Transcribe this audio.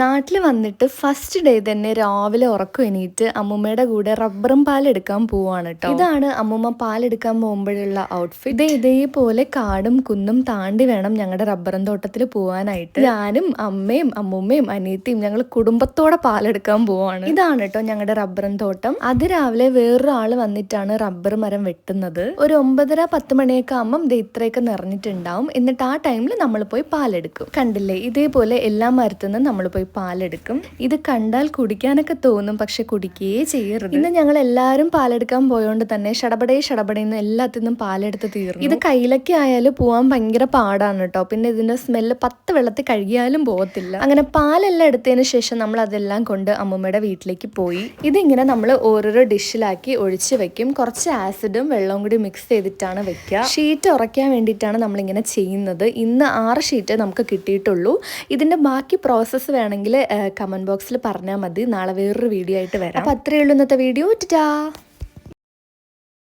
നാട്ടിൽ വന്നിട്ട് first day തന്നെ രാവിലെ ഉറക്കം എണീറ്റ് അമ്മൂമ്മയുടെ കൂടെ റബ്ബറും പാലെടുക്കാൻ പോവാണ് കേട്ടോ ഇതാണ് അമ്മൂമ്മ പാലെടുക്കാൻ പോകുമ്പോഴുള്ള ഔട്ട്ഫിറ്റ് ഇത് ഇതേപോലെ കാടും കുന്നും താണ്ടി വേണം ഞങ്ങളുടെ റബ്ബറും തോട്ടത്തിൽ പോവാനായിട്ട്. ഞാനും അമ്മയും അമ്മൂമ്മയും അനിയത്തിയും ഞങ്ങൾ കുടുംബത്തോടെ പാലെടുക്കാൻ പോവാണ്. ഇതാണ് കേട്ടോ ഞങ്ങളുടെ റബ്ബറും തോട്ടം. അത് രാവിലെ വേറൊരാൾ വന്നിട്ടാണ് റബ്ബർ മരം വെട്ടുന്നത്. ഒരു ഒമ്പതര പത്ത് മണിയൊക്കെ ആകുമ്പം ഇത് ഇത്രയൊക്കെ നിറഞ്ഞിട്ടുണ്ടാവും. എന്നിട്ട് ആ ടൈമിൽ നമ്മൾ പോയി പാലെടുക്കും കണ്ടില്ലേ? ഇതേപോലെ എല്ലാ മരത്തുനിന്നും നമ്മൾ പോയി പാലെടുക്കും. ഇത് കണ്ടാൽ കുടിക്കാനൊക്കെ തോന്നും പക്ഷെ കുടിക്കുകയേ ചെയ്യരുത്. ഇന്ന് ഞങ്ങൾ എല്ലാവരും പാലെടുക്കാൻ പോയോണ്ട് തന്നെ ഷടപടേ ഷടപടേന്ന് എല്ലാത്തിനും പാലെടുത്ത് തീർന്നു. ഇത് കയ്യിലൊക്കെ ആയാലും പോവാൻ ഭയങ്കര പാടാണ് കേട്ടോ പിന്നെ ഇതിന്റെ സ്മെല്ല് പത്ത് വെള്ളത്തിൽ കഴുകിയാലും പോകത്തില്ല അങ്ങനെ പാലെല്ലാം എടുത്തതിന് ശേഷം നമ്മൾ അതെല്ലാം കൊണ്ട് അമ്മൂമ്മയുടെ വീട്ടിലേക്ക് പോയി. ഇതിങ്ങനെ നമ്മൾ ഓരോരോ ഡിഷിലാക്കി ഒഴിച്ച് വെക്കും. കുറച്ച് ആസിഡും വെള്ളവും കൂടി മിക്സ് ചെയ്തിട്ടാണ് വെക്കുക ഷീറ്റ് ഉറയ്ക്കാൻ വേണ്ടിയിട്ടാണ് നമ്മളിങ്ങനെ ചെയ്യുന്നത്. ഇന്ന് ആറ് ഷീറ്റ് നമുക്ക് കിട്ടിയിട്ടുള്ളൂ. ഇതിന്റെ ബാക്കി പ്രോസസ്സ് വേണമെങ്കിൽ കമന്റ് ബോക്സിൽ പറഞ്ഞാൽ മതി. നാളെ വേറൊരു വീഡിയോ ആയിട്ട് വരാം. അപ്പം അത്രയേ ഉള്ളൂ ഇന്നത്തെ വീഡിയോ ടാ